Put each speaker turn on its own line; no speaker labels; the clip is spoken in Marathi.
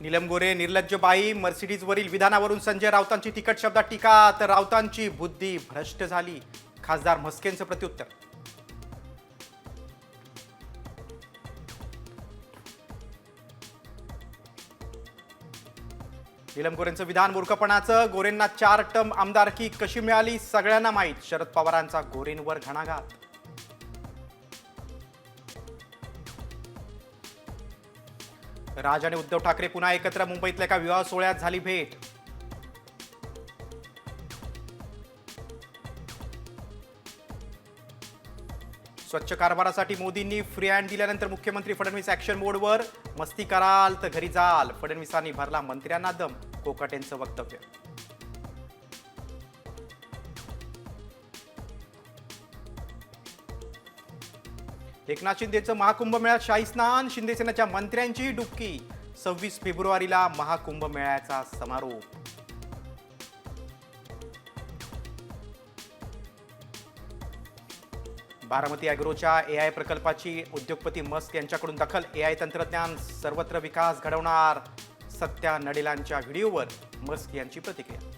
नीलम गोरे निर्लज्जबाई मर्सिडीजवरील विधानावरून संजय राऊतांची तिकट शब्दात टीका तर राऊतांची बुद्धी भ्रष्ट झाली. खासदार म्हस्केंचं प्रत्युत्तर. नीलम गोरेंचं विधान मूर्खपणाचं गोरेंना चार टर्म आमदारकी कशी मिळाली सगळ्यांना माहीत. शरद पवारांचा गोरेंवर घणाघात. राज आणि उद्धव ठाकरे पुन्हा एकत्र मुंबईतल्या एका विवाह सोहळ्यात झाली भेट. स्वच्छ कारभारासाठी मोदींनी फ्री हँड दिल्यानंतर मुख्यमंत्री फडणवीस ऍक्शन मोडवर मस्ती कराल तर घरी जाल. फडणवीसांनी भरला मंत्र्यांना दम. कोकाटेंचं वक्तव्य. एकनाथ शिंदेचं महाकुंभ मेळ्यात शाही स्नान शिंदे मंत्र्यांचीही मंत्र्यांची डुबकी. सव्वीस फेब्रुवारीला महाकुंभ मेळ्याचा समारोप. बारामती अॅग्रोच्या ए आय प्रकल्पाची उद्योगपती मस्क यांच्याकडून दखल ए आय तंत्रज्ञान सर्वत्र विकास घडवणार सत्या नडेलांच्या व्हिडिओवर मस्क यांची प्रतिक्रिया.